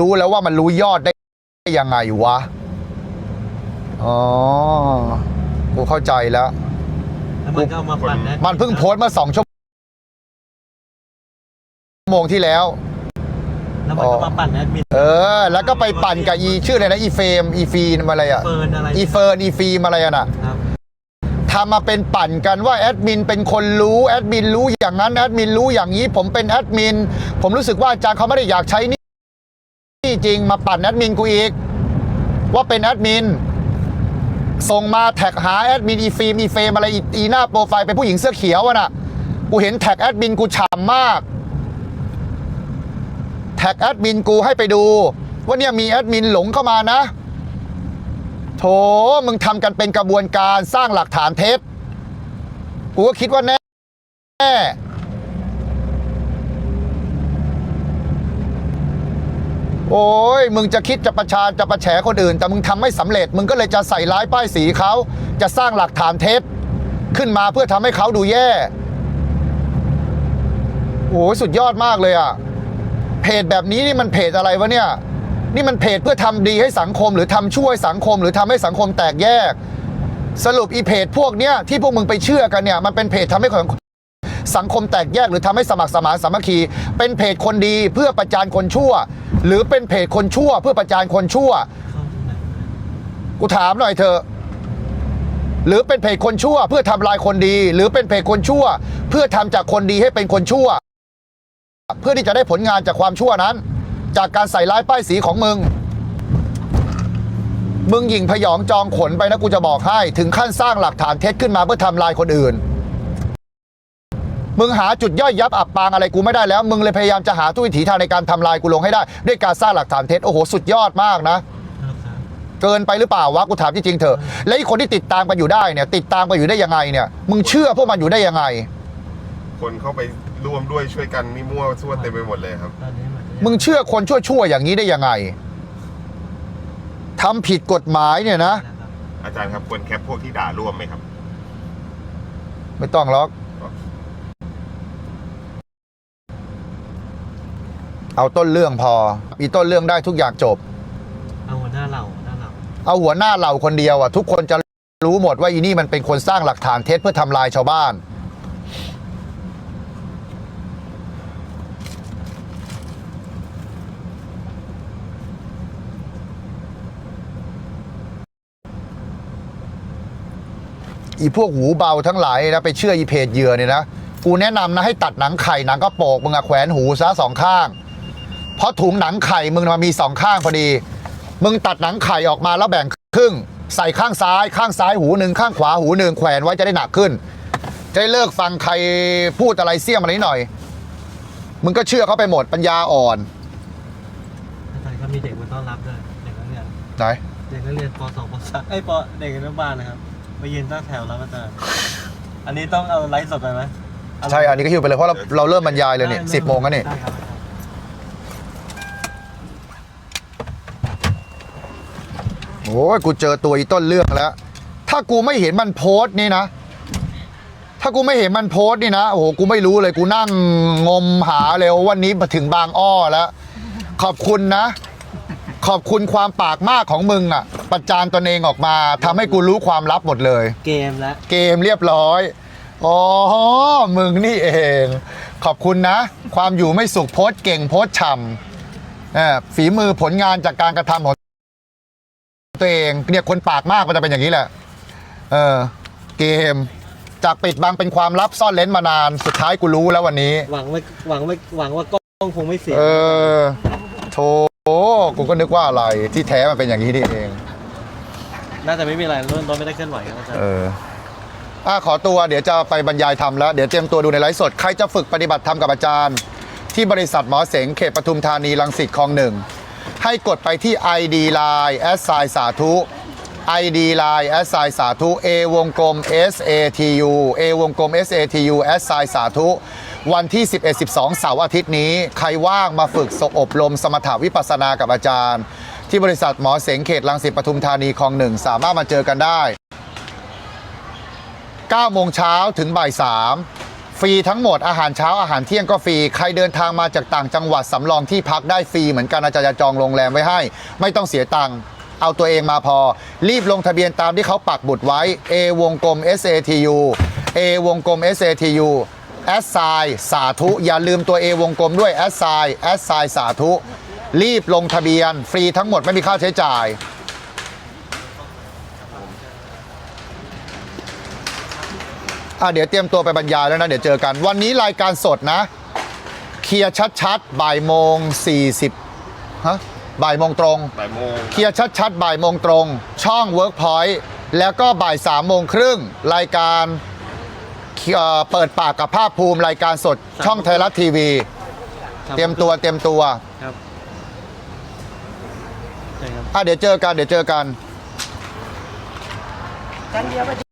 รู้แล้วว่ามันรู้ยอดได้ยังไงวะ อ๋อ กูเข้าใจแล้ว แล้วมันก็เอามาปั่นนะมันเพิ่งโพสต์เมื่อสองชั่วโมงที่แล้ว แล้วมันก็มาปั่นแอดมินเออ แล้วก็ไปปั่นกับอีชื่ออะไรนะ อีเฟรมอีฟีนอะไรอะเฟิร์นอะไรอีเฟิร์นอีฟีมอะไรอะน่ะ ครับ ทำมาเป็นปั่นกันว่าแอดมินเป็นคนรู้แอดมินรู้อย่างนั้นแอดมินรู้อย่างนี้ ผมเป็นแอดมินผมรู้สึกว่าอาจารย์เขาไม่ได้อยากใช้ นี่จริงมาปั่นแอดมินกูอีก ว่าเป็นแอดมินส่งมาแท็กหาแอดมินอีฟีมอีเฟมอะไรอีอีหน้าโปรไฟล์เป็นผู้หญิงเสื้อเขียวอะน่ะกูเห็นแท็กแอดมินกูฉ่ำมาก แท็กแอดมินกูให้ไปดู ว่าเนี่ยมีแอดมินหลงเข้ามานะ โถมึงทำกันเป็นกระบวนการสร้างหลักฐานเท็จกูก็คิดว่าแน่แน่ โอ้ยมึงจะคิดจะประชานจะประแฉคนอื่น แต่มึงทำไม่สำเร็จ มึงก็เลยจะใส่ร้ายป้ายสีเขาจะสร้างหลักฐานเท็จขึ้นมาเพื่อทำให้เขาดูแย่โอ้ยสุดยอดมากเลยอะเพจแบบนี้นี่มันเพจอะไรวะเนี่ย นี่มันเพจเพื่อทำดีให้สังคม หรือทำช่วยสังคม หรือทำให้สังคมแตกแยก สรุปอีเพจพวกเนี้ยที่พวกมึงไปเชื่อกันเนี่ยมันเป็นเพจทำให้คน สังคมแตกแยกหรือทำให้สมัครสมานสามัคคี เป็นเพจคนดีเพื่อประจานคนชั่ว หรือเป็นเพจคนชั่ว เพื่อประจานคนชั่ว กูถามหน่อยเถอะหรือเป็นเพจคนชั่ว เพื่อทำลายคนดี หรือเป็นเพจคนชั่ว เพื่อทำจากคนดีให้เป็นคนชั่ว เพื่อที่จะได้ผลงานจากความชั่วนั้น จากการใส่ร้ายป้ายสีของมึง มึงหยิ่งพยองจองขนไปนะกูจะบอกให้ ถึงขั้นสร้างหลักฐานเท็จขึ้นมาเพื่อทำลายคนอื่น มึงหาจุดย่อยยับอับปางอะไรกูไม่ได้แล้ว มึงเลยพยายามจะหาทุกวิถีทางในการทำลายกูลงให้ได้ ด้วยการสร้างหลักฐานเท็จโอ้โหสุดยอดมากนะเกินไปหรือเปล่าวะกูถามจริงๆเถอะและไอ้คนที่ติดตามกันอยู่ได้เนี่ย ติดตามกันอยู่ได้ยังไงเนี่ย มึงเชื่อพวกมันอยู่ได้ยังไง คนเข้าไปร่วมด้วยช่วยกันนี่มั่วซั่วเต็มไปหมดเลยครับตอนนี้เหมือนจะมึงเชื่อคนชั่วๆอย่างนี้ได้ยังไงทำผิดกฎหมายเนี่ยนะ อาจารย์ครับควรแคปพวกที่ด่าร่วมไหมครับ ไม่ต้องหรอก เอาต้นเรื่องพอ มีต้นเรื่องได้ทุกอย่างจบ เอาหัวหน้าเราหัวหน้าเราเอาหัวหน้าเหล่าคนเดียวอะทุกคนจะรู้หมดว่าอีนี่มันเป็นคนสร้างหลักฐานเท็จเพื่อทำลายชาวบ้าน อีพวกหูเบาทั้งหลายนะไปเชื่ออีเพจเหยื่อเนี่ยนะ กูแนะนำนะให้ตัดหนังไข่หนังกระโปกมึงอะแขวนหูซะสองข้าง เพราะถุงหนังไข่มึงมันมีสองข้างพอดี มึงตัดหนังไข่ออกมาแล้วแบ่งครึ่ง ใส่ข้างซ้ายข้างซ้ายหูหนึ่งข้างขวาหูหนึ่งแขวนไว้จะได้หนักขึ้น จะได้เลิกฟังใครพูดอะไรเสี่ยมอะไรนิดหน่อย มึงก็เชื่อเขาไปหมดปัญญาอ่อนอาจารย์ก็มีเด็กมาต้อนรับด้วยเด็กนักเรียนไหนเด็กนักเรียนป .2 ป .3 ไอ้ยปเด็กอนุบาลนะครับมายืนตั้งแถวแล้วอาจารย์ อันนี้ต้องเอาไลฟ์สดไปไหมเา ใช่อันนี้ก็หิ้วไปเลยเพราะเราเราเริ่มบรรยายเลยเนี่ยสิบโมงแล้วนี่ ได้ครับอาจารย์ โอ้ยกูเจอตัวอีต้นเรื่องแล้ว ถ้ากูไม่เห็นมันโพสต์นี่นะ ถ้ากูไม่เห็นมันโพสต์นี่นะ โอ้โห กูไม่รู้เลย กูนั่งงมหาเลยว่าวันนี้มาถึงบางอ้อแล้ว ขอบคุณนะ ขอบคุณความปากมากของมึงอะประจานตนเองออกมาทำให้กูรู้ความลับหมดเลย เกมแล้วเกมเรียบร้อย อ๋อ มึงนี่เอง ขอบคุณนะ ความอยู่ไม่สุขโพสต์เก่งโพสต์ฉ่ำเอ่อฝีมือผลงานจากการกระทำของ ตัวเองเนี่ยคนปากมากมันจะเป็นอย่างนี้แหละ เออ เกม จากปิดบังเป็นความลับซ่อนเลนมานานสุดท้ายกูรู้แล้ววันนี้ หวังไว้หวังไว้หวังว่ากล้องคงไม่เสีย เออโถกูก็นึกว่าอะไรที่แท้มันเป็นอย่างนี้นี่เอง น่าจะไม่มีอะไรรุ่นรถไม่ได้เคลื่อนไหวครับอาจารย์ เอออะขอตัวเดี๋ยวจะไปบรรยายธรรมแล้ว เดี๋ยวเตรียมตัวดูในไลฟ์สด ใครจะฝึกปฏิบัติธรรมกับอาจารย์ ที่บริษัทหมอเสงเขตปทุมธานีรังสิตคลองหนึ่ง ให้กดไปที่ ID Line แอสไซสาธุ ID Line แอสไซสาธุ A วงกลม S A T U A วงกลม S A T U แอสไซสาธุวันที่ 11 12 เสาร์อาทิตย์นี้ ใครว่างมาฝึกสอบรมสมถาวิปัสสนากับอาจารย์ ที่บริษัทหมอเสงเขตรังสิตปทุมธานีคลองหนึ่งสามารถมาเจอกันได้9โมงเช้าถึงบ่าย3 ฟรีทั้งหมดอาหารเช้าอาหารเที่ยงก็ฟรี ใครเดินทางมาจากต่างจังหวัดสำรองที่พักได้ฟรีเหมือนกันอาจารย์จะจองโรงแรมไว้ให้ ไม่ต้องเสียตังค์เอาตัวเองมาพอ รีบลงทะเบียนตามที่เขาปักบุตรไว้ A วงกลม SATU A วงกลม SATU แอสไซสาธุ อย่าลืมตัว A วงกลมด้วยแอสไซแอสไซสาธุ รีบลงทะเบียน ฟรีทั้งหมดไม่มีค่าใช้จ่าย อะเดี๋ยวเตรียมตัวไปบรรยายแล้วนะ เดี๋ยวเจอกัน วันนี้รายการสดนะ เคลียร์ชัดๆบ่ายโมง40ฮะบ่ายโมงตรง บ่ายโมงเคลียร์ชัดๆบ่ายโมงตรง ช่อง Workpoint แล้วก็บ่ายสามโมงครึ่งรายการเอ่อเปิดปากกับภาคภูมิรายการสดช่องไทยรัฐทีวี เตรียมตัวเตรียมตัวครับใช่ครับ อะเดี๋ยวเจอกันเดี๋ยวเจอกันครั้งเดียวก็